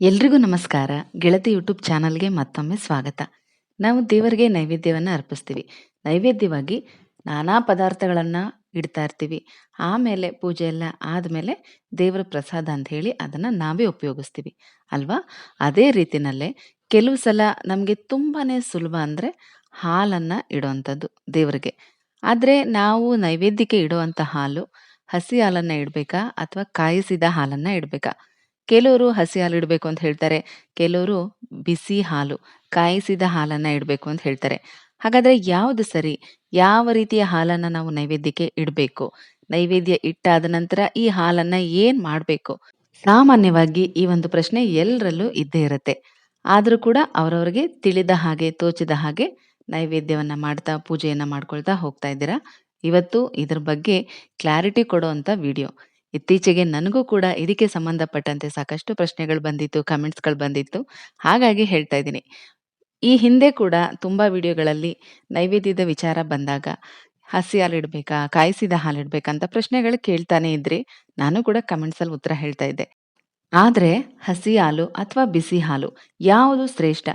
ಎಲ್ರಿಗೂ ನಮಸ್ಕಾರ. ಗೆಳತಿ ಯೂಟ್ಯೂಬ್ ಚಾನಲ್‌ಗೆ ಮತ್ತೊಮ್ಮೆ ಸ್ವಾಗತ. ನಾವು ದೇವರಿಗೆ ನೈವೇದ್ಯವನ್ನು ಅರ್ಪಿಸ್ತೀವಿ. ನೈವೇದ್ಯವಾಗಿ ನಾನಾ ಪದಾರ್ಥಗಳನ್ನು ಇಡ್ತಾ ಇರ್ತೀವಿ. ಆಮೇಲೆ ಪೂಜೆ ಎಲ್ಲ ಆದಮೇಲೆ ದೇವರ ಪ್ರಸಾದ ಅಂತ ಹೇಳಿ ಅದನ್ನು ನಾವೇ ಉಪಯೋಗಿಸ್ತೀವಿ ಅಲ್ವಾ? ಅದೇ ರೀತಿನಲ್ಲೇ ಕೆಲವು ಸಲ ನಮಗೆ ತುಂಬಾ ಸುಲಭ ಅಂದರೆ ಹಾಲನ್ನು ಇಡುವಂಥದ್ದು ದೇವರಿಗೆ. ಆದರೆ ನಾವು ನೈವೇದ್ಯಕ್ಕೆ ಇಡೋವಂಥ ಹಾಲು ಹಸಿ ಹಾಲನ್ನು ಇಡಬೇಕಾ ಅಥವಾ ಕಾಯಿಸಿದ ಹಾಲನ್ನು ಇಡ್ಬೇಕಾ? ಕೆಲವರು ಹಸಿ ಹಾಲು ಇಡಬೇಕು ಅಂತ ಹೇಳ್ತಾರೆ. ಕೆಲವರು ಬಿಸಿ ಹಾಲು, ಕಾಯಿಸಿದ ಹಾಲನ್ನ ಇಡಬೇಕು ಅಂತ ಹೇಳ್ತಾರೆ. ಹಾಗಾದ್ರೆ ಯಾವುದು ಸರಿ? ಯಾವ ರೀತಿಯ ಹಾಲನ್ನ ನಾವು ನೈವೇದ್ಯಕ್ಕೆ ಇಡಬೇಕು? ನೈವೇದ್ಯ ಇಟ್ಟಾದ ನಂತರ ಈ ಹಾಲನ್ನ ಏನ್ ಮಾಡಬೇಕು? ಸಾಮಾನ್ಯವಾಗಿ ಈ ಒಂದು ಪ್ರಶ್ನೆ ಎಲ್ಲರಲ್ಲೂ ಇದ್ದೇ ಇರುತ್ತೆ. ಆದರೂ ಕೂಡ ಅವರವರಿಗೆ ತಿಳಿದ ಹಾಗೆ, ತೋಚಿದ ಹಾಗೆ ನೈವೇದ್ಯವನ್ನ ಮಾಡ್ತಾ, ಪೂಜೆಯನ್ನ ಮಾಡ್ಕೊಳ್ತಾ ಹೋಗ್ತಾ ಇದ್ದೀರಾ. ಇವತ್ತು ಇದ್ರ ಬಗ್ಗೆ ಕ್ಲಾರಿಟಿ ಕೊಡೋ ಕೊಡುವಂತ ವಿಡಿಯೋ. ಇತ್ತೀಚೆಗೆ ನನಗೂ ಕೂಡ ಇದಕ್ಕೆ ಸಂಬಂಧಪಟ್ಟಂತೆ ಸಾಕಷ್ಟು ಪ್ರಶ್ನೆಗಳು ಬಂದಿತ್ತು, ಕಮೆಂಟ್ಸ್‌ಗಳು ಬಂದಿತ್ತು. ಹಾಗಾಗಿ ಹೇಳ್ತಾ ಇದ್ದೀನಿ. ಈ ಹಿಂದೆ ಕೂಡ ತುಂಬಾ ವಿಡಿಯೋಗಳಲ್ಲಿ ನೈವೇದ್ಯದ ವಿಚಾರ ಬಂದಾಗ ಹಸಿ ಹಾಲಿಡ್ಬೇಕಾ ಕಾಯಿಸಿದ ಹಾಲು ಇಡ್ಬೇಕಾ? ಅಂತ ಪ್ರಶ್ನೆಗಳು ಕೇಳ್ತಾನೆ ಇದ್ರಿ. ನಾನು ಕೂಡ ಕಮೆಂಟ್ಸಲ್ಲಿ ಉತ್ತರ ಹೇಳ್ತಾ ಇದ್ದೆ. ಆದ್ರೆ ಹಸಿ ಹಾಲು ಅಥವಾ ಬಿಸಿ ಹಾಲು ಯಾವುದು ಶ್ರೇಷ್ಠ?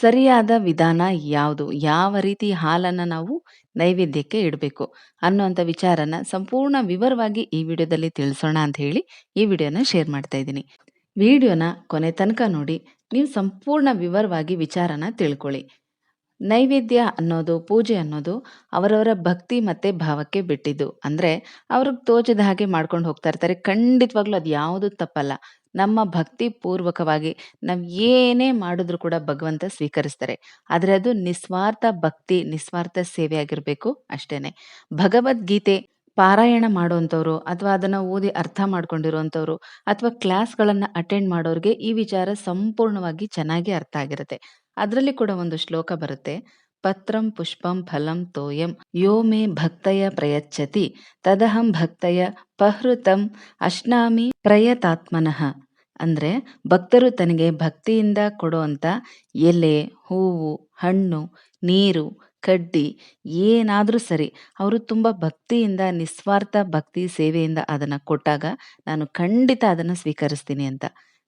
ಸರಿಯಾದ ವಿಧಾನ ಯಾವುದು? ಯಾವ ರೀತಿ ಹಾಲನ್ನ ನಾವು ನೈವೇದ್ಯಕ್ಕೆ ಇಡಬೇಕು? ಅನ್ನುವಂಥ ವಿಚಾರನ ಸಂಪೂರ್ಣ ವಿವರವಾಗಿ ಈ ವಿಡಿಯೋದಲ್ಲಿ ತಿಳಿಸೋಣ ಅಂತ ಹೇಳಿ ಈ ವಿಡಿಯೋನ ಶೇರ್ ಮಾಡ್ತಾ ಇದ್ದೀನಿ. ವಿಡಿಯೋನ ಕೊನೆ ತನಕ ನೋಡಿ ನೀವು ಸಂಪೂರ್ಣ ವಿವರವಾಗಿ ವಿಚಾರನ ತಿಳ್ಕೊಳ್ಳಿ. ನೈವೇದ್ಯ ಅನ್ನೋದು, ಪೂಜೆ ಅನ್ನೋದು ಅವರವರ ಭಕ್ತಿ ಮತ್ತೆ ಭಾವಕ್ಕೆ ಬಿಟ್ಟಿದ್ದು. ಅಂದ್ರೆ ಅವ್ರಿಗೆ ತೋಚದ ಹಾಗೆ ಮಾಡ್ಕೊಂಡು ಹೋಗ್ತಾ ಇರ್ತಾರೆ. ಖಂಡಿತವಾಗ್ಲೂ ಅದು ಯಾವುದು ತಪ್ಪಲ್ಲ. ನಮ್ಮ ಭಕ್ತಿ ಪೂರ್ವಕವಾಗಿ ನಾವು ಏನೇ ಮಾಡಿದ್ರು ಕೂಡ ಭಗವಂತ ಸ್ವೀಕರಿಸ್ತಾರೆ. ಆದರೆ ಅದು ನಿಸ್ವಾರ್ಥ ಭಕ್ತಿ, ನಿಸ್ವಾರ್ಥ ಸೇವೆ ಆಗಿರಬೇಕು ಅಷ್ಟೇನೆ. ಭಗವದ್ಗೀತೆ ಪಾರಾಯಣ ಮಾಡುವಂಥವ್ರು ಅಥವಾ ಅದನ್ನ ಓದಿ ಅರ್ಥ ಮಾಡ್ಕೊಂಡಿರುವಂಥವ್ರು ಅಥವಾ ಕ್ಲಾಸ್ಗಳನ್ನು ಅಟೆಂಡ್ ಮಾಡೋರಿಗೆ ಈ ವಿಚಾರ ಸಂಪೂರ್ಣವಾಗಿ ಚೆನ್ನಾಗಿ ಅರ್ಥ ಆಗಿರುತ್ತೆ. ಅದರಲ್ಲಿ ಕೂಡ ಒಂದು ಶ್ಲೋಕ ಬರುತ್ತೆ. ಪತ್ರಂ ಪುಷ್ಪಂ ಫಲಂ ತೋಯಂ ಯೋ ಮೇ ಭಕ್ತಯ ಪ್ರಯಚ್ಛತಿ ತದಹಂ ಭಕ್ತಯ ಪಹೃತಂ ಅಶ್ನಾಮಿ ಪ್ರಯತಾತ್ಮನಃ. ಅಂದ್ರೆ ಭಕ್ತರು ತನಗೆ ಭಕ್ತಿಯಿಂದ ಕೊಡುವಂಥ ಎಲೆ, ಹೂವು, ಹಣ್ಣು, ನೀರು, ಕಡ್ಡಿ ಏನಾದರೂ ಸರಿ ಅವರು ತುಂಬ ಭಕ್ತಿಯಿಂದ ನಿಸ್ವಾರ್ಥ ಭಕ್ತಿ ಸೇವೆಯಿಂದ ಅದನ್ನು ಕೊಟ್ಟಾಗ ನಾನು ಖಂಡಿತ ಅದನ್ನು ಸ್ವೀಕರಿಸ್ತೀನಿ ಅಂತ.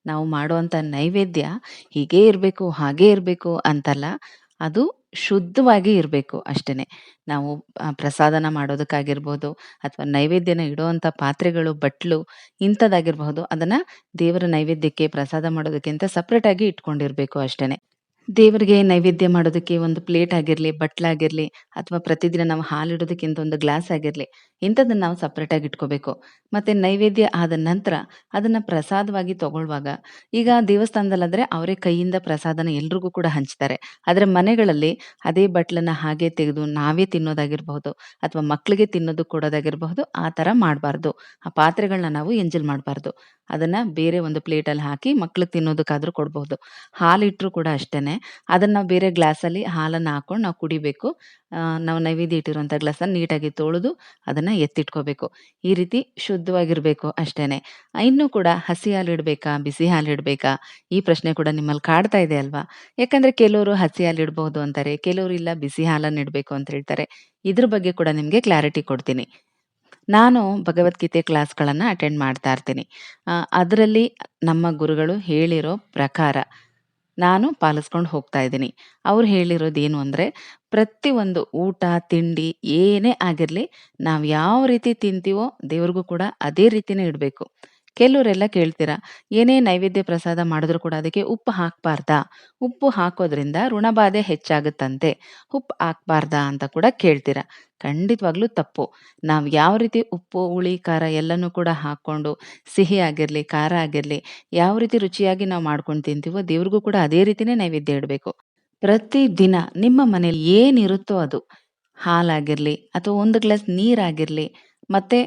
ನಾವು ಮಾಡುವಂಥ ನೈವೇದ್ಯ ಹೀಗೇ ಇರಬೇಕು ಹಾಗೇ ಇರಬೇಕು ಅಂತಲ್ಲ. ಅದು ಶುದ್ಧವಾಗಿ ಇರಬೇಕು ಅಷ್ಟೇನೆ. ನಾವು ಪ್ರಸಾದನ ಮಾಡೋದಕ್ಕಾಗಿರ್ಬೋದು ಅಥವಾ ನೈವೇದ್ಯನ ಇಡೋವಂಥ ಪಾತ್ರೆಗಳು, ಬಟ್ಲು ಇಂಥದ್ದಾಗಿರಬಹುದು. ಅದನ್ನ ದೇವರ ನೈವೇದ್ಯಕ್ಕೆ ಪ್ರಸಾದ ಮಾಡೋದಕ್ಕೆ ಅಂತ ಸೆಪರೇಟ್ ಆಗಿ. ದೇವರಿಗೆ ನೈವೇದ್ಯ ಮಾಡೋದಕ್ಕೆ ಒಂದು ಪ್ಲೇಟ್ ಆಗಿರ್ಲಿ, ಬಟ್ಲಾಗಿರ್ಲಿ ಅಥವಾ ಪ್ರತಿದಿನ ನಾವು ಹಾಲಿಡೋದಕ್ಕೆ ಇಂತ ಒಂದು ಗ್ಲಾಸ್ ಆಗಿರ್ಲಿ, ಇಂಥದನ್ನ ನಾವು ಸೆಪರೇಟ್ ಆಗಿ ಇಟ್ಕೋಬೇಕು. ಮತ್ತೆ ನೈವೇದ್ಯ ಆದ ನಂತರ ಅದನ್ನ ಪ್ರಸಾದವಾಗಿ ತಗೊಳ್ಳುವಾಗ ಈಗ ದೇವಸ್ಥಾನದಲ್ಲಾದ್ರೆ ಅವರೇ ಕೈಯಿಂದ ಪ್ರಸಾದನ ಎಲ್ರಿಗೂ ಕೂಡ ಹಂಚ್ತಾರೆ. ಆದ್ರೆ ಮನೆಗಳಲ್ಲಿ ಅದೇ ಬಟ್ಲನ್ನ ಹಾಗೆ ತೆಗೆದು ನಾವೇ ತಿನ್ನೋದಾಗಿರಬಹುದು ಅಥವಾ ಮಕ್ಕಳಿಗೆ ತಿನ್ನೋದು ಕೊಡೋದಾಗಿರಬಹುದು. ಆ ತರ ಮಾಡಬಾರ್ದು. ಆ ಪಾತ್ರೆಗಳನ್ನ ನಾವು ಎಂಜಲ್ ಮಾಡಬಾರ್ದು. ಅದನ್ನ ಬೇರೆ ಒಂದು ಪ್ಲೇಟಲ್ಲಿ ಹಾಕಿ ಮಕ್ಳಿಗೆ ತಿನ್ನೋದಕ್ಕಾದ್ರೂ ಕೊಡ್ಬಹುದು. ಹಾಲಿಟ್ರು ಕೂಡ ಅಷ್ಟೇನೆ. ಅದನ್ನ ನಾವು ಬೇರೆ ಗ್ಲಾಸಲ್ಲಿ ಹಾಲನ್ನ ಹಾಕ್ಕೊಂಡು ನಾವು ಕುಡಿಬೇಕು. ನಾವು ನೈವೇದ್ಯ ಇಟ್ಟಿರುವಂಥ ಗ್ಲಾಸನ್ನು ನೀಟಾಗಿ ತೊಳೆದು ಅದನ್ನ ಎತ್ತಿಟ್ಕೋಬೇಕು. ಈ ರೀತಿ ಶುದ್ಧವಾಗಿರಬೇಕು ಅಷ್ಟೇನೆ. ಇನ್ನೂ ಕೂಡ ಹಸಿ ಹಾಲು ಇಡಬೇಕಾ, ಬಿಸಿ ಹಾಲು ಇಡಬೇಕಾ ಈ ಪ್ರಶ್ನೆ ಕೂಡ ನಿಮ್ಮಲ್ಲಿ ಕಾಡ್ತಾ ಇದೆ ಅಲ್ವಾ? ಯಾಕಂದರೆ ಕೆಲವರು ಹಸಿ ಹಾಲು ಇಡಬಹುದು ಅಂತಾರೆ. ಕೆಲವರು ಇಲ್ಲ ಬಿಸಿ ಹಾಲನ್ನ ಇಡಬೇಕು ಅಂತ ಹೇಳ್ತಾರೆ. ಇದ್ರ ಬಗ್ಗೆ ಕೂಡ ನಿಮಗೆ ಕ್ಲಾರಿಟಿ ಕೊಡ್ತೀನಿ. ನಾನು ಭಗವದ್ಗೀತೆ ಕ್ಲಾಸ್ಗಳನ್ನು ಅಟೆಂಡ್ ಮಾಡ್ತಾ ಇರ್ತೀನಿ. ಅದ್ರಲ್ಲಿ ನಮ್ಮ ಗುರುಗಳು ಹೇಳಿರೋ ಪ್ರಕಾರ ನಾನು ಪಾಲಿಸ್ಕೊಂಡು ಹೋಗ್ತಾ ಇದ್ದೀನಿ. ಅವ್ರು ಹೇಳಿರೋದೇನು ಅಂದರೆ ಪ್ರತಿಯೊಂದು ಊಟ, ತಿಂಡಿ ಏನೇ ಆಗಿರಲಿ ನಾವು ಯಾವ ರೀತಿ ತಿಂತೀವೋ ದೇವ್ರಿಗೂ ಕೂಡ ಅದೇ ರೀತಿನೇ ಇಡ್ಬೇಕು. ಕೆಲವರೆಲ್ಲ ಕೇಳ್ತೀರಾ, ಏನೇ ನೈವೇದ್ಯ ಪ್ರಸಾದ ಮಾಡಿದ್ರು ಕೂಡ ಅದಕ್ಕೆ ಉಪ್ಪು ಹಾಕ್ಬಾರ್ದಾ? ಉಪ್ಪು ಹಾಕೋದ್ರಿಂದ ಋಣಬಾಧೆ ಹೆಚ್ಚಾಗುತ್ತಂತೆ. ಉಪ್ಪು ಹಾಕ್ಬಾರ್ದಾ ಅಂತ ಕೂಡ ಕೇಳ್ತೀರಾ. ಖಂಡಿತವಾಗ್ಲೂ ತಪ್ಪು. ನಾವು ಯಾವ ರೀತಿ ಉಪ್ಪು, ಹುಳಿ, ಖಾರ ಎಲ್ಲನೂ ಕೂಡ ಹಾಕ್ಕೊಂಡು ಸಿಹಿ ಆಗಿರಲಿ ಖಾರ ಆಗಿರಲಿ ಯಾವ ರೀತಿ ರುಚಿಯಾಗಿ ನಾವು ಮಾಡ್ಕೊಂಡು ತಿಂತೀವೋ ದೇವ್ರಿಗೂ ಕೂಡ ಅದೇ ರೀತಿನೇ ನೈವೇದ್ಯ ಇಡ್ಬೇಕು. ಪ್ರತಿದಿನ ನಿಮ್ಮ ಮನೇಲಿ ಏನಿರುತ್ತೋ ಅದು ಹಾಲಾಗಿರಲಿ ಅಥವಾ ಒಂದು ಗ್ಲಾಸ್ ನೀರಾಗಿರ್ಲಿ ಮತ್ತೆ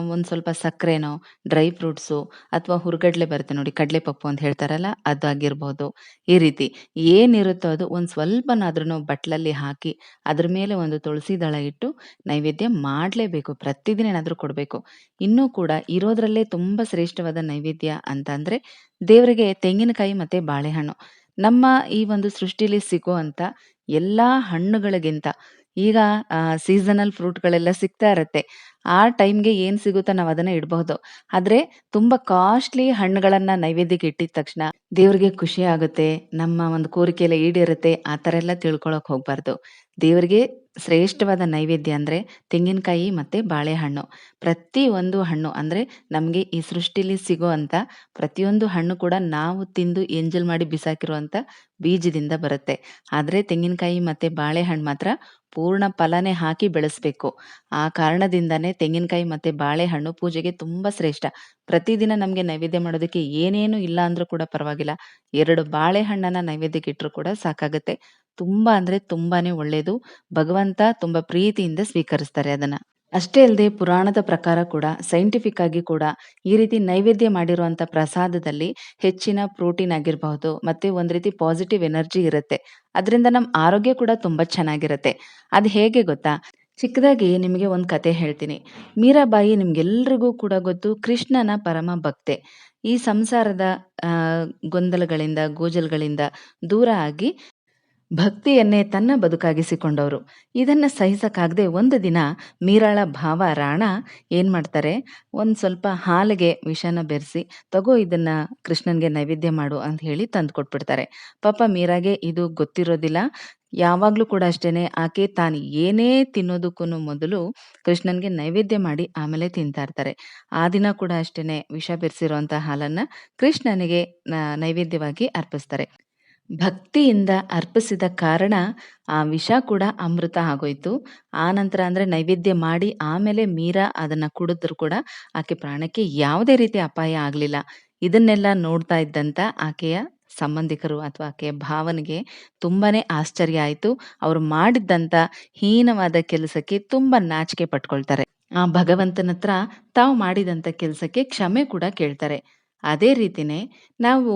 ಒಂದು ಒಂದ್ ಸ್ವಲ್ಪ ಸಕ್ಕರೆನೋ, ಡ್ರೈ ಫ್ರೂಟ್ಸು ಅಥವಾ ಹುರ್ಗಡ್ಲೆ ಬರುತ್ತೆ ನೋಡಿ ಕಡ್ಲೆ ಪಪ್ಪು ಅಂತ ಹೇಳ್ತಾರಲ್ಲ ಅದು ಆಗಿರ್ಬೋದು ಈ ರೀತಿ ಏನಿರುತ್ತೋ ಅದು ಒಂದ್ ಸ್ವಲ್ಪನಾದ್ರೂನು ಬಟ್ಲಲ್ಲಿ ಹಾಕಿ ಅದ್ರ ಮೇಲೆ ಒಂದು ತುಳಸಿ ದಳ ಇಟ್ಟು ನೈವೇದ್ಯ ಮಾಡ್ಲೇಬೇಕು. ಪ್ರತಿದಿನ ಏನಾದ್ರೂ ಕೊಡ್ಬೇಕು. ಇನ್ನೂ ಕೂಡ ಇರೋದ್ರಲ್ಲೇ ತುಂಬಾ ಶ್ರೇಷ್ಠವಾದ ನೈವೇದ್ಯ ಅಂತಂದ್ರೆ, ದೇವರಿಗೆ ತೆಂಗಿನಕಾಯಿ ಮತ್ತೆ ಬಾಳೆಹಣ್ಣು. ನಮ್ಮ ಈ ಒಂದು ಸೃಷ್ಟಿಲಿ ಸಿಗುವಂತ ಎಲ್ಲಾ ಹಣ್ಣುಗಳಿಗಿಂತ ಈಗ ಸೀಸನಲ್ ಫ್ರೂಟ್‌ಗಳೆಲ್ಲ ಸಿಗ್ತಾ ಇರತ್ತೆ. ಆ ಟೈಮ್‌ಗೆ ಏನು ಸಿಗುತ್ತೋ ನಾವು ಅದನ್ನ ಇಡಬಹುದು. ಆದ್ರೆ ತುಂಬಾ ಕಾಸ್ಟ್‌ಲಿ ಹಣ್ಣುಗಳನ್ನು ನೈವೇದ್ಯಕ್ಕೆ ಇಟ್ಟಿದ ತಕ್ಷಣ ದೇವ್ರಿಗೆ ಖುಷಿ ಆಗುತ್ತೆ. ನಮ್ಮ ಒಂದು ಕೋರಿಕೆ ಎಲ್ಲ ಈಡೇರುತ್ತೆ. ಆ ಥರ ಎಲ್ಲ ತಿಳ್ಕೊಳಕ್ಕೆ ಹೋಗಬಾರ್ದು ದೇವರಿಗೆ ಶ್ರೇಷ್ಠವಾದ ನೈವೇದ್ಯ ಅಂದ್ರೆ ತೆಂಗಿನಕಾಯಿ ಮತ್ತೆ ಬಾಳೆಹಣ್ಣು. ಪ್ರತಿ ಒಂದು ಹಣ್ಣು ಅಂದ್ರೆ ನಮಗೆ ಈ ಸೃಷ್ಟಿಲಿ ಸಿಗುವಂತ ಪ್ರತಿಯೊಂದು ಹಣ್ಣು ಕೂಡ ನಾವು ತಿಂದು ಎಂಜಲ್ ಮಾಡಿ ಬಿಸಾಕಿರುವಂತ ಬೀಜದಿಂದ ಬರುತ್ತೆ. ಆದ್ರೆ ತೆಂಗಿನಕಾಯಿ ಮತ್ತೆ ಬಾಳೆಹಣ್ಣು ಮಾತ್ರ ಪೂರ್ಣ ಫಲನೇ ಹಾಕಿ ಬೆಳೆಸ್ಬೇಕು. ಆ ಕಾರಣದಿಂದಾನೇ ತೆಂಗಿನಕಾಯಿ ಮತ್ತೆ ಬಾಳೆಹಣ್ಣು ಪೂಜೆಗೆ ತುಂಬಾ ಶ್ರೇಷ್ಠ. ಪ್ರತಿದಿನ ನಮ್ಗೆ ನೈವೇದ್ಯ ಮಾಡೋದಕ್ಕೆ ಏನೇನು ಇಲ್ಲ ಅಂದ್ರೂ ಕೂಡ ಪರವಾಗಿಲ್ಲ. ಎರಡು ಬಾಳೆಹಣ್ಣನ್ನ ನೈವೇದ್ಯಕ್ಕೆ ಇಟ್ರೂ ಕೂಡ ಸಾಕಾಗತ್ತೆ. ತುಂಬಾ ಅಂದ್ರೆ ತುಂಬಾನೇ ಒಳ್ಳೇದು. ಭಗವಂತ ತುಂಬಾ ಪ್ರೀತಿಯಿಂದ ಸ್ವೀಕರಿಸ್ತಾರೆ ಅದನ್ನ. ಅಷ್ಟೇ ಅಲ್ಲದೆ ಪುರಾಣದ ಪ್ರಕಾರ ಕೂಡ ಸೈಂಟಿಫಿಕ್ ಆಗಿ ಕೂಡ ಈ ರೀತಿ ನೈವೇದ್ಯ ಮಾಡಿರುವಂಥ ಪ್ರಸಾದದಲ್ಲಿ ಹೆಚ್ಚಿನ ಪ್ರೋಟೀನ್ ಆಗಿರಬಹುದು, ಮತ್ತೆ ಒಂದು ರೀತಿ ಪಾಸಿಟಿವ್ ಎನರ್ಜಿ ಇರುತ್ತೆ. ಅದರಿಂದ ನಮ್ಮ ಆರೋಗ್ಯ ಕೂಡ ತುಂಬಾ ಚೆನ್ನಾಗಿರುತ್ತೆ. ಅದ್ ಹೇಗೆ ಗೊತ್ತಾ? ಚಿಕ್ಕದಾಗಿ ನಿಮಗೆ ಒಂದ್ ಕತೆ ಹೇಳ್ತೀನಿ. ಮೀರಾಬಾಯಿ ನಿಮ್ಗೆಲ್ರಿಗೂ ಕೂಡ ಗೊತ್ತು ಕೃಷ್ಣನ ಪರಮ ಭಕ್ತೆ. ಈ ಸಂಸಾರದ ಗೊಂದಲಗಳಿಂದ, ಗೋಜಲ್ಗಳಿಂದ ದೂರ ಆಗಿ ಭಕ್ತಿಯನ್ನೇ ತನ್ನ ಬದುಕಾಗಿಸಿಕೊಂಡವರು. ಇದನ್ನ ಸಹಿಸಕ್ಕಾಗದೆ ಒಂದು ದಿನ ಮೀರಾಳ ಭಾವ ರಾಣ ಏನು ಮಾಡ್ತಾರೆ, ಒಂದು ಸ್ವಲ್ಪ ಹಾಲಿಗೆ ವಿಷನ ಬೆರೆಸಿ, "ತಗೋ ಇದನ್ನ ಕೃಷ್ಣನ್ಗೆ ನೈವೇದ್ಯ ಮಾಡು" ಅಂತ ಹೇಳಿ ತಂದು ಕೊಟ್ಬಿಡ್ತಾರೆ. ಪಾಪ ಮೀರಾಗೆ ಇದು ಗೊತ್ತಿರೋದಿಲ್ಲ. ಯಾವಾಗಲೂ ಕೂಡ ಅಷ್ಟೇನೆ ಆಕೆ ತಾನು ಏನೇ ತಿನ್ನೋದಕ್ಕೂ ಮೊದಲು ಕೃಷ್ಣನ್ಗೆ ನೈವೇದ್ಯ ಮಾಡಿ ಆಮೇಲೆ ತಿಂತಾ ಇರ್ತಾರೆ. ಆ ದಿನ ಕೂಡ ಅಷ್ಟೇನೆ ವಿಷ ಬೆರೆಸಿರುವಂಥ ಹಾಲನ್ನ ಕೃಷ್ಣನಿಗೆ ನೈವೇದ್ಯವಾಗಿ ಅರ್ಪಿಸ್ತಾರೆ. ಭಕ್ತಿಯಿಂದ ಅರ್ಪಿಸಿದ ಕಾರಣ ಆ ವಿಷ ಕೂಡ ಅಮೃತ ಆಗೋಯ್ತು. ಆನಂತರ ಅಂದ್ರೆ ನೈವೇದ್ಯ ಮಾಡಿ ಆಮೇಲೆ ಮೀರಾ ಅದನ್ನ ಕುಡಿದ್ರು ಕೂಡ ಆಕೆ ಪ್ರಾಣಕ್ಕೆ ಯಾವುದೇ ರೀತಿ ಅಪಾಯ ಆಗ್ಲಿಲ್ಲ. ಇದನ್ನೆಲ್ಲ ನೋಡ್ತಾ ಇದ್ದಂತ ಆಕೆಯ ಸಂಬಂಧಿಕರು ಅಥವಾ ಆಕೆಯ ಭಾವನೆಗೆ ತುಂಬಾನೇ ಆಶ್ಚರ್ಯ ಆಯ್ತು. ಅವ್ರು ಮಾಡಿದ್ದಂತ ಹೀನವಾದ ಕೆಲಸಕ್ಕೆ ತುಂಬಾ ನಾಚಿಕೆ ಪಟ್ಕೊಳ್ತಾರೆ. ಆ ಭಗವಂತನತ್ರ ತಾವು ಮಾಡಿದಂತ ಕೆಲ್ಸಕ್ಕೆ ಕ್ಷಮೆ ಕೂಡ ಕೇಳ್ತಾರೆ. ಅದೇ ರೀತಿನೇ ನಾವು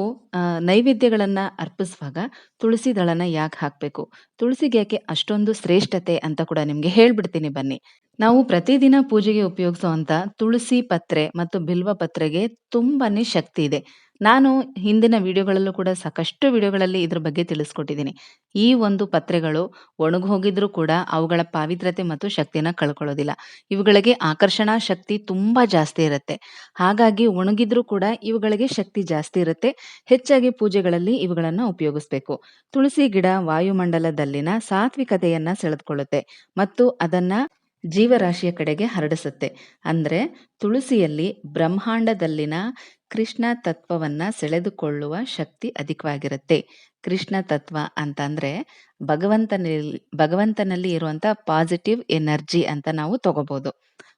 ನೈವೇದ್ಯಗಳನ್ನು ಅರ್ಪಿಸುವಾಗ ತುಳಸಿ ದಳನ ಯಾಕೆ ಹಾಕಬೇಕು ತುಳಸಿಗೆ ಯಾಕೆ ಅಷ್ಟೊಂದು ಶ್ರೇಷ್ಠತೆ ಅಂತ ಕೂಡ ನಿಮಗೆ ಹೇಳ್ಬಿಡ್ತೀನಿ ಬನ್ನಿ. ನಾವು ಪ್ರತಿದಿನ ಪೂಜೆಗೆ ಉಪಯೋಗಿಸುವಂಥ ತುಳಸಿ ಪತ್ರೆ ಮತ್ತು ಬಿಲ್ವ ಪತ್ರೆಗೆ ತುಂಬಾನೇ ಶಕ್ತಿ ಇದೆ. ನಾನು ಹಿಂದಿನ ವಿಡಿಯೋಗಳಲ್ಲೂ ಕೂಡ ಸಾಕಷ್ಟು ವಿಡಿಯೋಗಳಲ್ಲಿ ಇದ್ರ ಬಗ್ಗೆ ತಿಳಿಸ್ಕೊಟ್ಟಿದ್ದೀನಿ. ಈ ಒಂದು ಪತ್ರೆಗಳು ಒಣಗೋಗಿದ್ರೂ ಕೂಡ ಅವುಗಳ ಪಾವಿತ್ರತೆ ಮತ್ತು ಶಕ್ತಿನ ಕಳ್ಕೊಳ್ಳೋದಿಲ್ಲ. ಇವುಗಳಿಗೆ ಆಕರ್ಷಣಾ ಶಕ್ತಿ ತುಂಬಾ ಜಾಸ್ತಿ ಇರುತ್ತೆ. ಹಾಗಾಗಿ ಒಣಗಿದ್ರೂ ಕೂಡ ಇವುಗಳಿಗೆ ಶಕ್ತಿ ಜಾಸ್ತಿ ಇರುತ್ತೆ. ಹೆಚ್ಚಾಗಿ ಪೂಜೆಗಳಲ್ಲಿ ಇವುಗಳನ್ನ ಉಪಯೋಗಿಸ್ಬೇಕು. ತುಳಸಿ ಗಿಡ ವಾಯುಮಂಡಲದಲ್ಲಿನ ಸಾತ್ವಿಕತೆಯನ್ನ ಸೆಳೆದುಕೊಳ್ಳುತ್ತೆ ಮತ್ತು ಅದನ್ನ ಜೀವರಾಶಿಯ ಕಡೆಗೆ ಹರಡಿಸುತ್ತೆ. ಅಂದರೆ ತುಳಸಿಯಲ್ಲಿ ಬ್ರಹ್ಮಾಂಡದಲ್ಲಿನ ಕೃಷ್ಣ ತತ್ವವನ್ನು ಸೆಳೆದುಕೊಳ್ಳುವ ಶಕ್ತಿ ಅಧಿಕವಾಗಿರುತ್ತೆ. ಕೃಷ್ಣ ತತ್ವ ಅಂತಂದರೆ ಭಗವಂತನಲ್ಲಿ ಭಗವಂತನಲ್ಲಿ ಇರುವಂಥ ಪಾಸಿಟಿವ್ ಎನರ್ಜಿ ಅಂತ ನಾವು ತಗೋಬೋದು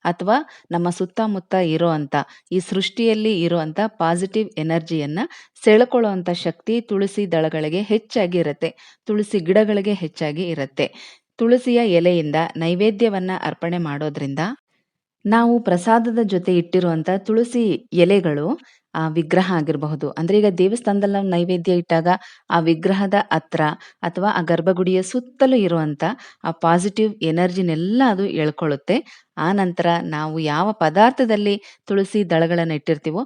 ಅಥವಾ ನಮ್ಮ ಸುತ್ತಮುತ್ತ ಇರೋಂತ ಈ ಸೃಷ್ಟಿಯಲ್ಲಿ ಇರುವಂಥ ಪಾಸಿಟಿವ್ ಎನರ್ಜಿಯನ್ನು ಸೆಳ್ಕೊಳ್ಳುವಂತ ಶಕ್ತಿ ತುಳಸಿ ದಳಗಳಿಗೆ ಹೆಚ್ಚಾಗಿ ಇರುತ್ತೆ. ತುಳಸಿ ಗಿಡಗಳಿಗೆ ಹೆಚ್ಚಾಗಿ ಇರುತ್ತೆ. ತುಳಸಿಯ ಎಲೆಯಿಂದ ನೈವೇದ್ಯವನ್ನ ಅರ್ಪಣೆ ಮಾಡೋದ್ರಿಂದ ನಾವು ಪ್ರಸಾದದ ಜೊತೆ ಇಟ್ಟಿರುವಂತ ತುಳಸಿ ಎಲೆಗಳು ಆ ವಿಗ್ರಹ ಆಗಿರಬಹುದು. ಅಂದ್ರೆ ಈಗ ದೇವಸ್ಥಾನದಲ್ಲಿ ನಾವು ನೈವೇದ್ಯ ಇಟ್ಟಾಗ ಆ ವಿಗ್ರಹದ ಹತ್ರ ಅಥವಾ ಆ ಗರ್ಭಗುಡಿಯ ಸುತ್ತಲೂ ಇರುವಂತ ಆ ಪಾಸಿಟಿವ್ ಎನರ್ಜಿನೆಲ್ಲ ಅದು ಎಳ್ಕೊಳ್ಳುತ್ತೆ. ನಂತರ ನಾವು ಯಾವ ಪದಾರ್ಥದಲ್ಲಿ ತುಳಸಿ ದಳಗಳನ್ನ ಇಟ್ಟಿರ್ತೀವೋ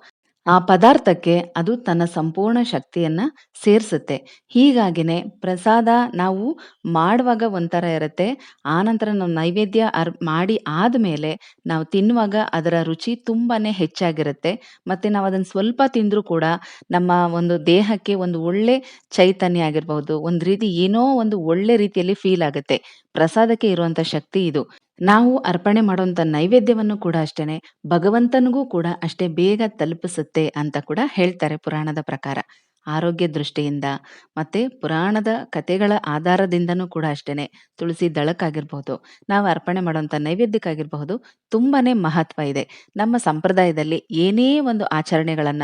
ಆ ಪದಾರ್ಥಕ್ಕೆ ಅದು ತನ್ನ ಸಂಪೂರ್ಣ ಶಕ್ತಿಯನ್ನ ಸೇರಿಸುತ್ತೆ ಹೀಗಾಗಿನೇ ಪ್ರಸಾದ ನಾವು ಮಾಡುವಾಗ ಒಂಥರ ಇರುತ್ತೆ. ಆನಂತರ ನಾವು ನೈವೇದ್ಯ ಅರ್, ಮಾಡಿ ಆದಮೇಲೆ ನಾವು ತಿನ್ನುವಾಗ ಅದರ ರುಚಿ ತುಂಬಾ ಹೆಚ್ಚಾಗಿರುತ್ತೆ. ಮತ್ತು ನಾವು ಅದನ್ನು ಸ್ವಲ್ಪ ತಿಂದರೂ ಕೂಡ ನಮ್ಮ ಒಂದು ದೇಹಕ್ಕೆ ಒಂದು ಒಳ್ಳೆ ಚೈತನ್ಯ ಆಗಿರ್ಬೋದು ಒಂದು ರೀತಿ ಏನೋ ಒಂದು ಒಳ್ಳೆ ರೀತಿಯಲ್ಲಿ ಫೀಲ್ ಆಗುತ್ತೆ. ಪ್ರಸಾದಕ್ಕೆ ಇರುವಂಥ ಶಕ್ತಿ ಇದು. ನಾವು ಅರ್ಪಣೆ ಮಾಡುವಂಥ ನೈವೇದ್ಯವನ್ನು ಕೂಡ ಅಷ್ಟೇನೆ ಭಗವಂತನಿಗೂ ಕೂಡ ಅಷ್ಟೇ ಬೇಗ ತಲುಪಿಸುತ್ತೆ ಅಂತ ಕೂಡ ಹೇಳ್ತಾರೆ ಪುರಾಣದ ಪ್ರಕಾರ. ಆರೋಗ್ಯ ದೃಷ್ಟಿಯಿಂದ ಮತ್ತೆ ಪುರಾಣದ ಕಥೆಗಳ ಆಧಾರದಿಂದನೂ ಕೂಡ ಅಷ್ಟೇನೆ ತುಳಸಿ ದಳಕ್ಕಾಗಿರ್ಬಹುದು, ನಾವು ಅರ್ಪಣೆ ಮಾಡುವಂಥ ನೈವೇದ್ಯಕ್ಕಾಗಿರಬಹುದು ತುಂಬಾನೇ ಮಹತ್ವ ಇದೆ. ನಮ್ಮ ಸಂಪ್ರದಾಯದಲ್ಲಿ ಏನೇ ಒಂದು ಆಚರಣೆಗಳನ್ನ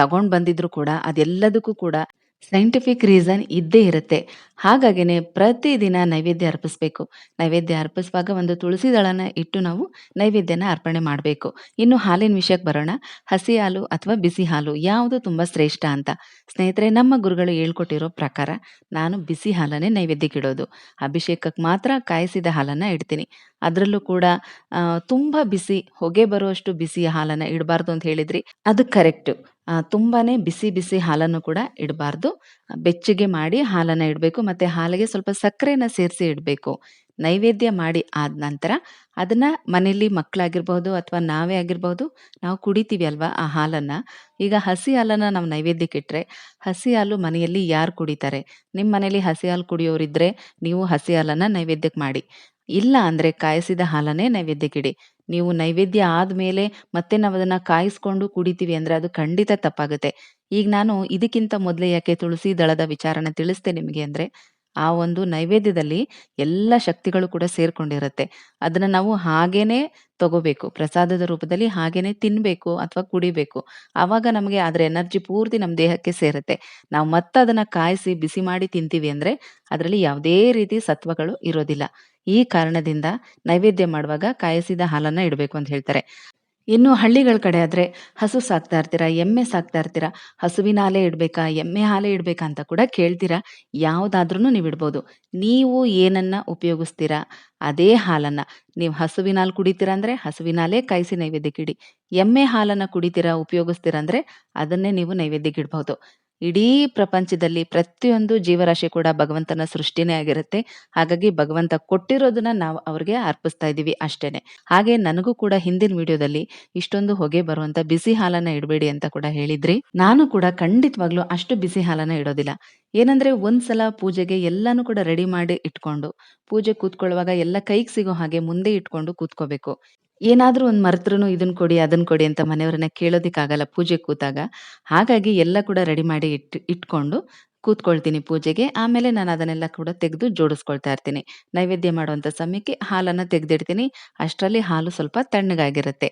ತಗೊಂಡ್ ಬಂದಿದ್ರು ಕೂಡ ಅದೆಲ್ಲದಕ್ಕೂ ಕೂಡ ಸೈಂಟಿಫಿಕ್ ರೀಸನ್ ಇದ್ದೇ ಇರುತ್ತೆ. ಹಾಗಾಗಿನೇ ಪ್ರತಿದಿನ ನೈವೇದ್ಯ ಅರ್ಪಿಸ್ಬೇಕು. ನೈವೇದ್ಯ ಅರ್ಪಿಸುವಾಗ ಒಂದು ತುಳಸಿ ದಳನ ಇಟ್ಟು ನಾವು ನೈವೇದ್ಯನ ಅರ್ಪಣೆ ಮಾಡಬೇಕು. ಇನ್ನು ಹಾಲಿನ ವಿಷಯಕ್ಕೆ ಬರೋಣ. ಹಸಿ ಹಾಲು ಅಥವಾ ಬಿಸಿ ಹಾಲು ಯಾವುದು ತುಂಬಾ ಶ್ರೇಷ್ಠ ಅಂತ. ಸ್ನೇಹಿತರೆ, ನಮ್ಮ ಗುರುಗಳು ಹೇಳ್ಕೊಟ್ಟಿರೋ ಪ್ರಕಾರ ನಾನು ಬಿಸಿ ಹಾಲನ್ನೇ ನೈವೇದ್ಯಕ್ಕಿಡೋದು. ಅಭಿಷೇಕಕ್ಕೆ ಮಾತ್ರ ಕಾಯಿಸಿದ ಹಾಲನ್ನ ಇಡ್ತೀನಿ. ಅದ್ರಲ್ಲೂ ಕೂಡ, ಆ, ತುಂಬಾ ಬಿಸಿ, ಹೊಗೆ ಬರುವಷ್ಟು ಬಿಸಿ ಹಾಲನ್ನ ಇಡಬಾರ್ದು ಅಂತ ಹೇಳಿದ್ರಿ. ಅದು ಕರೆಕ್ಟು. ಆ, ತುಂಬಾನೇ ಬಿಸಿ ಬಿಸಿ ಹಾಲನ್ನು ಕೂಡ ಇಡಬಾರ್ದು. ಬೆಚ್ಚಗೆ ಮಾಡಿ ಹಾಲನ್ನು ಇಡಬೇಕು, ಮತ್ತು ಹಾಲಿಗೆ ಸ್ವಲ್ಪ ಸಕ್ಕರೆನ ಸೇರಿಸಿ ಇಡಬೇಕು. ನೈವೇದ್ಯ ಮಾಡಿ ಆದ ನಂತರ ಅದನ್ನು ಮನೆಯಲ್ಲಿ ಮಕ್ಕಳಾಗಿರ್ಬೋದು ಅಥವಾ ನಾವೇ ಆಗಿರ್ಬೋದು ನಾವು ಕುಡಿತೀವಿ ಅಲ್ವಾ ಆ ಹಾಲನ್ನು. ಈಗ ಹಸಿ ಹಾಲನ್ನು ನಾವು ನೈವೇದ್ಯಕ್ಕಿಟ್ರೆ ಹಸಿ ಹಾಲು ಮನೆಯಲ್ಲಿ ಯಾರು ಕುಡಿತಾರೆ? ನಿಮ್ಮ ಮನೆಯಲ್ಲಿ ಹಸಿ ಹಾಲು ಕುಡಿಯೋರಿದ್ದರೆ ನೀವು ಹಸಿ ಹಾಲನ್ನು ನೈವೇದ್ಯಕ್ಕೆ ಮಾಡಿ. ಇಲ್ಲ ಅಂದರೆ ಕಾಯಿಸಿದ ಹಾಲನ್ನೇ ನೈವೇದ್ಯಕ್ಕಿಡಿ ನೀವು ನೈವೇದ್ಯ ಆದ್ಮೇಲೆ ಮತ್ತೆ ನಾವು ಅದನ್ನ ಕಾಯಿಸ್ಕೊಂಡು ಕುಡಿತೀವಿ ಅಂದ್ರೆ ಅದು ಖಂಡಿತ ತಪ್ಪಾಗುತ್ತೆ. ಈಗ ನಾನು ಇದಕ್ಕಿಂತ ಮೊದಲೇ ಯಾಕೆ ತುಳಸಿ ದಳದ ವಿಚಾರನ ತಿಳಿಸ್ತೆ ನಿಮಗೆ ಅಂದ್ರೆ, ಆ ಒಂದು ನೈವೇದ್ಯದಲ್ಲಿ ಎಲ್ಲ ಶಕ್ತಿಗಳು ಕೂಡ ಸೇರ್ಕೊಂಡಿರುತ್ತೆ. ಅದನ್ನ ನಾವು ಹಾಗೇನೆ ತಗೋಬೇಕು, ಪ್ರಸಾದದ ರೂಪದಲ್ಲಿ ಹಾಗೇನೆ ತಿನ್ಬೇಕು ಅಥವಾ ಕುಡಿಬೇಕು. ಆವಾಗ ನಮಗೆ ಅದರ ಎನರ್ಜಿ ಪೂರ್ತಿ ನಮ್ಮ ದೇಹಕ್ಕೆ ಸೇರುತ್ತೆ. ನಾವು ಮತ್ತೆ ಅದನ್ನ ಕಾಯಿಸಿ, ಬಿಸಿ ಮಾಡಿ ತಿಂತೀವಿ ಅಂದ್ರೆ, ಅದರಲ್ಲಿ ಯಾವುದೇ ರೀತಿ ಸತ್ವಗಳು ಇರೋದಿಲ್ಲ. ಈ ಕಾರಣದಿಂದ ನೈವೇದ್ಯ ಮಾಡುವಾಗ ಕಾಯಿಸಿದ ಹಾಲನ್ನ ಇಡಬೇಕು ಅಂತ ಹೇಳ್ತಾರೆ. ಇನ್ನು ಹಳ್ಳಿಗಳ ಕಡೆ ಆದ್ರೆ ಹಸು ಸಾಕ್ತಾ ಇರ್ತೀರಾ, ಎಮ್ಮೆ ಸಾಕ್ತಾ ಇರ್ತೀರಾ, ಹಸುವಿನ ಹಾಲೇ ಇಡ್ಬೇಕಾ, ಎಮ್ಮೆ ಹಾಲೇ ಇಡ್ಬೇಕಾ ಅಂತ ಕೂಡ ಕೇಳ್ತೀರಾ ಯಾವ್ದಾದ್ರೂ ನೀವು ಇಡ್ಬೋದು. ನೀವು ಏನನ್ನ ಉಪಯೋಗಿಸ್ತೀರಾ, ಅದೇ ಹಾಲನ್ನ. ನೀವು ಹಸುವಿನ ಹಾಲು ಕುಡಿತೀರಾ ಅಂದ್ರೆ ಹಸುವಿನ ಹಾಲೇ ಕಾಯಿಸಿ ನೈವೇದ್ಯಕ್ಕೆ ಇಡಿ. ಎಮ್ಮೆ ಹಾಲನ್ನ ಕುಡಿತೀರಾ, ಉಪಯೋಗಿಸ್ತೀರಾ ಅಂದ್ರೆ ಅದನ್ನೇ ನೀವು ನೈವೇದ್ಯಕ್ಕೆ ಇಡಬಹುದು. ಇಡೀ ಪ್ರಪಂಚದಲ್ಲಿ ಪ್ರತಿಯೊಂದು ಜೀವರಾಶಿ ಕೂಡ ಭಗವಂತನ ಸೃಷ್ಟಿನೇ ಆಗಿರುತ್ತೆ. ಹಾಗಾಗಿ ಭಗವಂತ ಕೊಟ್ಟಿರೋದನ್ನ ನಾವು ಅವ್ರಿಗೆ ಅರ್ಪಿಸ್ತಾ ಇದೀವಿ ಅಷ್ಟೇನೆ. ಹಾಗೆ ನನಗೂ ಕೂಡ ಹಿಂದಿನ ವಿಡಿಯೋದಲ್ಲಿ ಇಷ್ಟೊಂದು ಹೊಗೆ ಬರುವಂತ ಬಿಸಿ ಹಾಲನ್ನ ಇಡಬೇಡಿ ಅಂತ ಕೂಡ ಹೇಳಿದ್ರಿ. ನಾನು ಕೂಡ ಖಂಡಿತವಾಗ್ಲೂ ಅಷ್ಟು ಬಿಸಿ ಹಾಲನ್ನ ಇಡೋದಿಲ್ಲ. ಏನಂದ್ರೆ ಒಂದ್ಸಲ ಪೂಜೆಗೆ ಎಲ್ಲಾನು ಕೂಡ ರೆಡಿ ಮಾಡಿ ಇಟ್ಕೊಂಡು, ಪೂಜೆ ಕೂತ್ಕೊಳ್ಳುವಾಗ ಎಲ್ಲ ಕೈಗೆ ಸಿಗೋ ಹಾಗೆ ಮುಂದೆ ಇಟ್ಕೊಂಡು ಕೂತ್ಕೋಬೇಕು. ಏನಾದ್ರೂ ಒಂದು ಮರೆತ್ರುನು ಇದನ್ನ ಕೊಡಿ ಅದನ್ನ ಕೊಡಿ ಅಂತ ಮನೆಯವರನ್ನ ಕೇಳೋದಿಕ್ಕಾಗಲ್ಲ ಪೂಜೆ ಕೂತಾಗ. ಹಾಗಾಗಿ ಎಲ್ಲ ಕೂಡ ರೆಡಿ ಮಾಡಿ ಇಟ್, ಇಟ್ಕೊಂಡು ಕೂತ್ಕೊಳ್ತೀನಿ ಪೂಜೆಗೆ. ಆಮೇಲೆ ನಾನು ಅದನ್ನೆಲ್ಲ ಕೂಡ ತೆಗೆದು ಜೋಡಿಸ್ಕೊಳ್ತಾ ಇರ್ತೀನಿ. ನೈವೇದ್ಯ ಮಾಡುವಂತ ಸಮಯಕ್ಕೆ ಹಾಲನ್ನ ತೆಗೆದಿಡ್ತೀನಿ. ಅಷ್ಟರಲ್ಲಿ ಹಾಲು ಸ್ವಲ್ಪ ತಣ್ಣಗಾಗಿರುತ್ತೆ.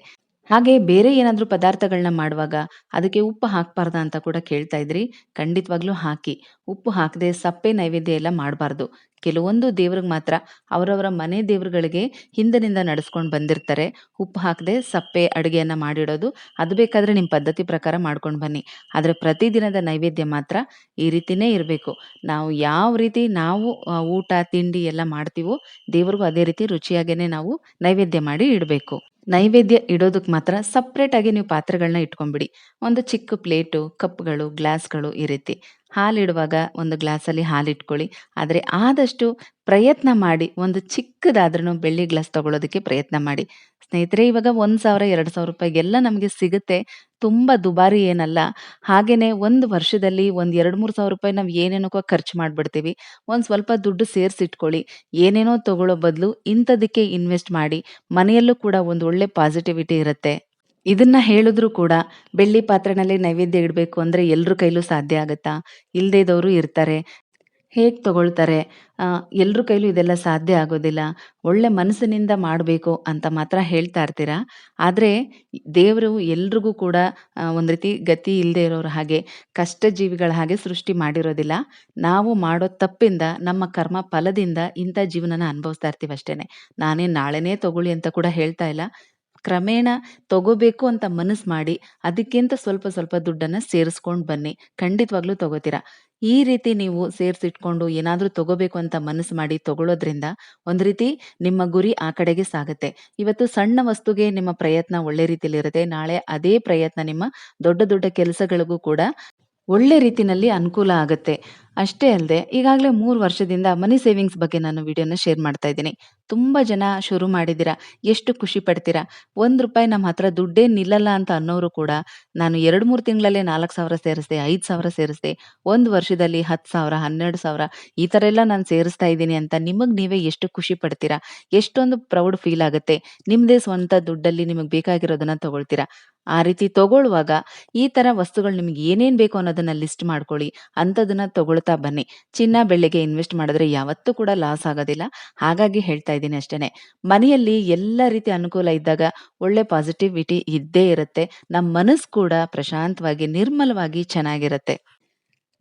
ಹಾಗೆ ಬೇರೆ ಏನಾದ್ರೂ ಪದಾರ್ಥಗಳನ್ನ ಮಾಡುವಾಗ ಅದಕ್ಕೆ ಉಪ್ಪು ಹಾಕ್ಬಾರ್ದ ಅಂತ ಕೂಡ ಕೇಳ್ತಾ ಇದ್ರಿ, ಖಂಡಿತವಾಗ್ಲೂ ಹಾಕಿ. ಉಪ್ಪು ಹಾಕದೆ ಸಪ್ಪೆ ನೈವೇದ್ಯ ಎಲ್ಲ ಮಾಡಬಾರ್ದು. ಕೆಲವೊಂದು ದೇವ್ರಿಗೆ ಮಾತ್ರ ಅವರವರ ಮನೆ ದೇವ್ರುಗಳಿಗೆ ಹಿಂದಿನಿಂದ ನಡೆಸ್ಕೊಂಡು ಬಂದಿರ್ತಾರೆ. ಉಪ್ಪು ಹಾಕದೆ ಸಪ್ಪೆ ಅಡುಗೆಯನ್ನ ಮಾಡಿಡೋದು, ಅದು ಬೇಕಾದ್ರೆ ನಿಮ್ಮ ಪದ್ಧತಿ ಪ್ರಕಾರ ಮಾಡ್ಕೊಂಡು ಬನ್ನಿ. ಆದರೆ ಪ್ರತಿದಿನದ ನೈವೇದ್ಯ ಮಾತ್ರ ಈ ರೀತಿನೇ ಇರಬೇಕು. ನಾವು ಯಾವ ರೀತಿ ನಾವು ಊಟ, ತಿಂಡಿ ಎಲ್ಲ ಮಾಡ್ತೀವೋ ದೇವ್ರಿಗೂ ಅದೇ ರೀತಿ ರುಚಿಯಾಗೇ ನಾವು ನೈವೇದ್ಯ ಮಾಡಿ ಇಡಬೇಕು. ನೈವೇದ್ಯ ಇಡೋದಕ್ಕೆ ಮಾತ್ರ ಸಪ್ರೇಟಾಗಿ ನೀವು ಪಾತ್ರೆಗಳನ್ನ ಇಟ್ಕೊಂಡ್ಬಿಡಿ. ಒಂದು ಚಿಕ್ಕ ಪ್ಲೇಟು, ಕಪ್ಗಳು, ಗ್ಲಾಸ್ಗಳು ಈ ರೀತಿ. ಹಾಲಿಡುವಾಗ ಒಂದು ಗ್ಲಾಸಲ್ಲಿ ಹಾಲು ಇಟ್ಕೊಳ್ಳಿ ಆದರೆ ಆದಷ್ಟು ಪ್ರಯತ್ನ ಮಾಡಿ, ಒಂದು ಚಿಕ್ಕದಾದ್ರೂ ಬೆಳ್ಳಿ ಗ್ಲಾಸ್ ತಗೊಳ್ಳೋದಕ್ಕೆ ಪ್ರಯತ್ನ ಮಾಡಿ. ಸ್ನೇಹಿತರೆ, ಇವಾಗ ಒಂದು ಸಾವಿರ, ಎರಡು ಸಾವಿರ ರೂಪಾಯಿಗೆಲ್ಲ ನಮಗೆ ಸಿಗುತ್ತೆ. ತುಂಬ ದುಬಾರಿ ಏನಲ್ಲ. ಹಾಗೆಯೇ ಒಂದು ವರ್ಷದಲ್ಲಿ ಒಂದು ಎರಡು ಮೂರು ಸಾವಿರ ರೂಪಾಯಿ ನಾವು ಏನೇನಕ್ಕೋ ಖರ್ಚು ಮಾಡಿಬಿಡ್ತೀವಿ. ಒಂದು ಸ್ವಲ್ಪ ದುಡ್ಡು ಸೇರಿಸಿಟ್ಕೊಳ್ಳಿ. ಏನೇನೋ ತಗೊಳ್ಳೋ ಬದಲು ಇಂಥದಕ್ಕೆ ಇನ್ವೆಸ್ಟ್ ಮಾಡಿ. ಮನೆಯಲ್ಲೂ ಕೂಡ ಒಂದು ಒಳ್ಳೆ ಪಾಸಿಟಿವಿಟಿ ಇರುತ್ತೆ. ಇದನ್ನ ಹೇಳಿದ್ರು ಕೂಡ ಬೆಳ್ಳಿ ಪಾತ್ರೆನಲ್ಲಿ ನೈವೇದ್ಯ ಇಡಬೇಕು ಅಂದ್ರೆ ಎಲ್ರ ಕೈಲೂ ಸಾಧ್ಯ ಆಗುತ್ತಾ? ಇಲ್ದೇ ಇದ್ದವರು ಇರ್ತಾರೆ. ಹೇಗೆ ತಗೊಳ್ತಾರೆ? ಎಲ್ರ ಕೈಲೂ ಇದೆಲ್ಲ ಸಾಧ್ಯ ಆಗೋದಿಲ್ಲ. ಒಳ್ಳೆ ಮನಸ್ಸಿನಿಂದ ಮಾಡಬೇಕು ಅಂತ ಮಾತ್ರ ಹೇಳ್ತಾ ಇರ್ತೀರಾ? ಆದರೆ ದೇವರು ಎಲ್ರಿಗೂ ಕೂಡ ಒಂದು ರೀತಿ ಗತಿ ಇಲ್ಲದೆ ಇರೋರ ಹಾಗೆ ಕಷ್ಟ ಜೀವಿಗಳ ಹಾಗೆ ಸೃಷ್ಟಿ ಮಾಡಿರೋದಿಲ್ಲ. ನಾವು ಮಾಡೋ ತಪ್ಪಿಂದ, ನಮ್ಮ ಕರ್ಮ ಫಲದಿಂದ ಇಂಥ ಜೀವನನ ಅನುಭವಿಸ್ತಾ ಇರ್ತೀವಿ ಅಷ್ಟೇನೆ. ನಾನೇ ನಾಳೆನೇ ತಗೊಳ್ಳಿ ಅಂತ ಕೂಡ ಹೇಳ್ತಾ ಇಲ್ಲ. ಕ್ರಮೇಣ ತಗೋಬೇಕು ಅಂತ ಮನಸ್ಸು ಮಾಡಿ ಅದಕ್ಕಿಂತ ಸ್ವಲ್ಪ ಸ್ವಲ್ಪ ದುಡ್ಡನ್ನ ಸೇರಿಸ್ಕೊಂಡು ಬನ್ನಿ. ಖಂಡಿತವಾಗ್ಲೂ ತಗೋತೀರಾ? ಈ ರೀತಿ ನೀವು ಸೇರಿಸಿಟ್ಕೊಂಡು ಏನಾದ್ರೂ ತಗೋಬೇಕು ಅಂತ ಮನಸ್ಸು ಮಾಡಿ ತಗೊಳ್ಳೋದ್ರಿಂದ ಒಂದ್ ರೀತಿ ನಿಮ್ಮ ಗುರಿ ಆ ಕಡೆಗೆ ಸಾಗುತ್ತೆ. ಇವತ್ತು ಸಣ್ಣ ವಸ್ತುಗೆ ನಿಮ್ಮ ಪ್ರಯತ್ನ ಒಳ್ಳೆ ರೀತಿಯಲ್ಲಿ ಇರುತ್ತೆ ನಾಳೆ ಅದೇ ಪ್ರಯತ್ನ ನಿಮ್ಮ ದೊಡ್ಡ ದೊಡ್ಡ ಕೆಲಸಗಳಿಗೂ ಕೂಡ ಒಳ್ಳೆ ರೀತಿನಲ್ಲಿ ಅನುಕೂಲ ಆಗುತ್ತೆ. ಅಷ್ಟೇ ಅಲ್ಲದೆ ಈಗಾಗಲೇ ಮೂರು ವರ್ಷದಿಂದ ಮನಿ ಸೇವಿಂಗ್ಸ್ ಬಗ್ಗೆ ನಾನು ವಿಡಿಯೋನ ಶೇರ್ ಮಾಡ್ತಾ ಇದ್ದೀನಿ. ತುಂಬ ಜನ ಶುರು ಮಾಡಿದ್ದೀರಾ? ಎಷ್ಟು ಖುಷಿ ಪಡ್ತೀರಾ? ಒಂದು ರೂಪಾಯಿ ನಮ್ಮ ಹತ್ರ ದುಡ್ಡೇ ನಿಲ್ಲಲ್ಲ ಅಂತ ಅನ್ನೋರು ಕೂಡ ನಾನು ಎರಡು ಮೂರು ತಿಂಗಳಲ್ಲೇ ನಾಲ್ಕು ಸಾವಿರ ಸೇರಿಸಿದೆ, ಐದು ಸಾವಿರ ಸೇರಿಸಿದೆ, ಒಂದು ವರ್ಷದಲ್ಲಿ ಹತ್ತು ಸಾವಿರ, ಹನ್ನೆರಡು ಸಾವಿರ, ಈ ಥರ ಎಲ್ಲ ನಾನು ಸೇರಿಸ್ತಾ ಇದ್ದೀನಿ ಅಂತ ನಿಮಗೆ ನೀವೇ ಎಷ್ಟು ಖುಷಿ ಪಡ್ತೀರಾ? ಎಷ್ಟೊಂದು ಪ್ರೌಡ್ ಫೀಲ್ ಆಗುತ್ತೆ? ನಿಮ್ಮದೇ ಸ್ವಂತ ದುಡ್ಡಲ್ಲಿ ನಿಮಗೆ ಬೇಕಾಗಿರೋದನ್ನ ತಗೊಳ್ತೀರಾ? ಆ ರೀತಿ ತಗೊಳ್ಳುವಾಗ ಈ ತರ ವಸ್ತುಗಳು ನಿಮ್ಗೆ ಏನೇನ್ ಬೇಕು ಅನ್ನೋದನ್ನ ಲಿಸ್ಟ್ ಮಾಡ್ಕೊಳ್ಳಿ. ಅಂಥದನ್ನ ತಗೊಳ್ತಾ ಬನ್ನಿ. ಚಿನ್ನ, ಬೆಳ್ಳಿಗೆ ಇನ್ವೆಸ್ಟ್ ಮಾಡಿದ್ರೆ ಯಾವತ್ತೂ ಕೂಡ ಲಾಸ್ ಆಗೋದಿಲ್ಲ. ಹಾಗಾಗಿ ಹೇಳ್ತಾ ಇದ್ದೀನಿ ಅಷ್ಟೇನೆ. ಮನೆಯಲ್ಲಿ ಎಲ್ಲ ರೀತಿ ಅನುಕೂಲ ಇದ್ದಾಗ ಒಳ್ಳೆ ಪಾಸಿಟಿವಿಟಿ ಇದ್ದೇ ಇರುತ್ತೆ. ನಮ್ಮ ಮನಸ್ಸು ಕೂಡ ಪ್ರಶಾಂತವಾಗಿ, ನಿರ್ಮಲವಾಗಿ ಚೆನ್ನಾಗಿರುತ್ತೆ.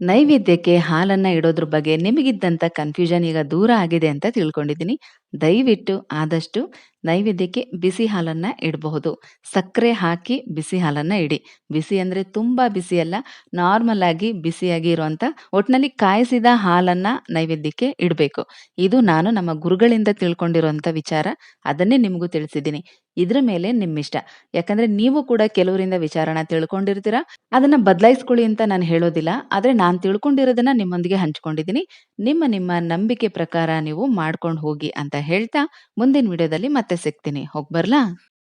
ನೈವೇದ್ಯಕ್ಕೆ ಹಾಲನ್ನ ಇಡೋದ್ರ ಬಗ್ಗೆ ನಿಮಗಿದ್ದಂತ ಕನ್ಫ್ಯೂಷನ್ ಈಗ ದೂರ ಆಗಿದೆ ಅಂತ ತಿಳ್ಕೊಂಡಿದ್ದೀನಿ. ದಯವಿಟ್ಟು ಆದಷ್ಟು ನೈವೇದ್ಯಕ್ಕೆ ಬಿಸಿ ಹಾಲನ್ನ ಇಡಬಹುದು. ಸಕ್ಕರೆ ಹಾಕಿ ಬಿಸಿ ಹಾಲನ್ನ ಇಡಿ. ಬಿಸಿ ಅಂದ್ರೆ ತುಂಬಾ ಬಿಸಿ ಅಲ್ಲ, ನಾರ್ಮಲ್ ಆಗಿ ಬಿಸಿಯಾಗಿ ಇರುವಂಥ ಒಟ್ನಲ್ಲಿ ಕಾಯಿಸಿದ ಹಾಲನ್ನ ನೈವೇದ್ಯಕ್ಕೆ ಇಡಬೇಕು ಇದು ನಾನು ನಮ್ಮ ಗುರುಗಳಿಂದ ತಿಳ್ಕೊಂಡಿರುವಂಥ ವಿಚಾರ. ಅದನ್ನೇ ನಿಮಗೂ ತಿಳಿಸಿದ್ದೀನಿ. ಇದ್ರ ಮೇಲೆ ನಿಮ್ಮಿಷ್ಟ. ಯಾಕಂದ್ರೆ ನೀವು ಕೂಡ ಕೆಲವರಿಂದ ವಿಚಾರನ ತಿಳ್ಕೊಂಡಿರ್ತೀರ. ಅದನ್ನ ಬದಲಾಯಿಸ್ಕೊಳ್ಳಿ ಅಂತ ನಾನು ಹೇಳೋದಿಲ್ಲ. ಆದ್ರೆ ನಾನು ತಿಳ್ಕೊಂಡಿರೋದನ್ನ ನಿಮ್ಮೊಂದಿಗೆ ಹಂಚ್ಕೊಂಡಿದ್ದೀನಿ. ನಿಮ್ಮ ನಿಮ್ಮ ನಂಬಿಕೆ ಪ್ರಕಾರ ನೀವು ಮಾಡ್ಕೊಂಡು ಹೋಗಿ ಅಂತ ಹೇಳ್ತಾ ಮುಂದಿನ ವಿಡಿಯೋದಲ್ಲಿ ಮತ್ತೆ ಸಿಗ್ತೀನಿ. ಹೋಗ್ಬರ್ಲಾ?